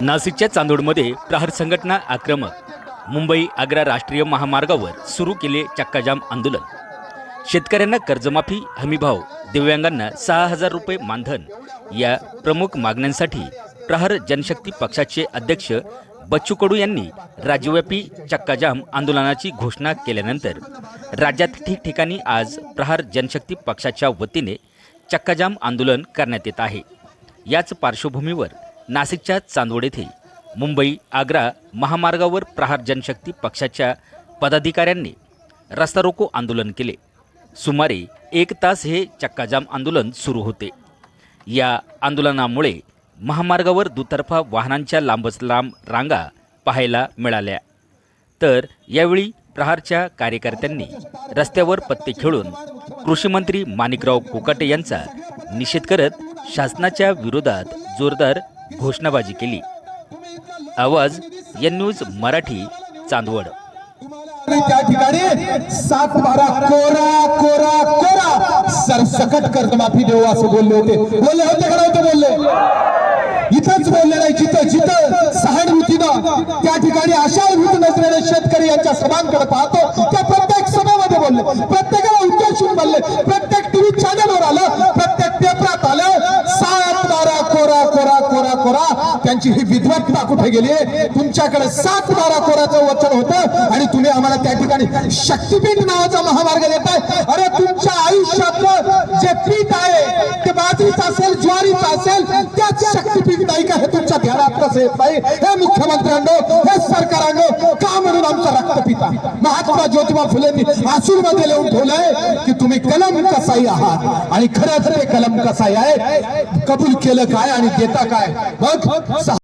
नाशिकच्या चांदोडमध्ये प्रहार संघटना आक्रमक. मुंबई आग्रा राष्ट्रीय महामार्गावर सुरू केले चक्काजाम आंदोलन. शेतकऱ्यांना कर्जमाफी हमीभाव दिव्यांगांना सहा हजार रुपये मानधन या प्रमुख मागण्यांसाठी प्रहार जनशक्ती पक्षाचे अध्यक्ष बच्चू कडू यांनी राज्यव्यापी चक्काजाम आंदोलनाची घोषणा केल्यानंतर राज्यात ठिकठिकाणी आज प्रहार जनशक्ती पक्षाच्या वतीने चक्काजाम आंदोलन करण्यात येत आहे. याच पार्श्वभूमीवर नाशिकच्या चांदवड येथे मुंबई आग्रा महामार्गावर प्रहार जनशक्ती पक्षाच्या पदाधिकाऱ्यांनी रस्ता रोको आंदोलन केले. सुमारे एक तास हे चक्काजाम आंदोलन सुरू होते. या आंदोलनामुळे महामार्गावर दुतर्फा वाहनांच्या लांबच लांब रांगा पाहायला मिळाल्या. तर यावेळी प्रहारच्या कार्यकर्त्यांनी रस्त्यावर पत्ते खेळून कृषीमंत्री माणिकराव कोकाटे यांचा निषेध करत शासनाच्या विरोधात जोरदार घोषणाबाजी केली. आवाज या न्यूज मराठी चांदवड. त्या ठिकाणी सात बारा कोरा कोरा. कोरा सरसकट कर्जमाफी देऊ असं बोलले होते. बोलले होते का नव्हते बोलले? इथंच बोलले नाही जिथं जिथं सहानुभूतीनं त्या ठिकाणी आशाभूत नसलेले शेतकरी यांच्या सभांकडे पाहतो त्या प्रत्येक सभेमध्ये बोलले. प्रत्येकाला उद्देशून बोलले. प्रत्येक टीव्ही चॅनलवर आलं प्रत्येक पेपरात आलं कोरा त्यांची ही विद्वत्ता कुठे गेली? तुमच्याकडे सात बारा कोराचं वचन होतं आणि तुम्ही आम्हाला त्या ठिकाणी शक्तीपीठ नावाचा महामार्ग देताय. अरे तुमच्या आयुष्यातलं जे पीठ आहे ते बाजरीचं असेल ज्वारीचं असेल शक्तीपीठ नाही का हे तुमच्या ध्यानात कसं येत नाही. हे मुख्यमंत्र्यांनो हे सरकारांनो का म्हणून आमचा रक्त महात्मा ज्योतिबा फुलेंनी मध्ये लिहून ठेवलंय की तुम्ही कलम कसाई आहात. आणि खरंच ते कलम कसाई आहे कबूल केलं काय आणि देता काय? मग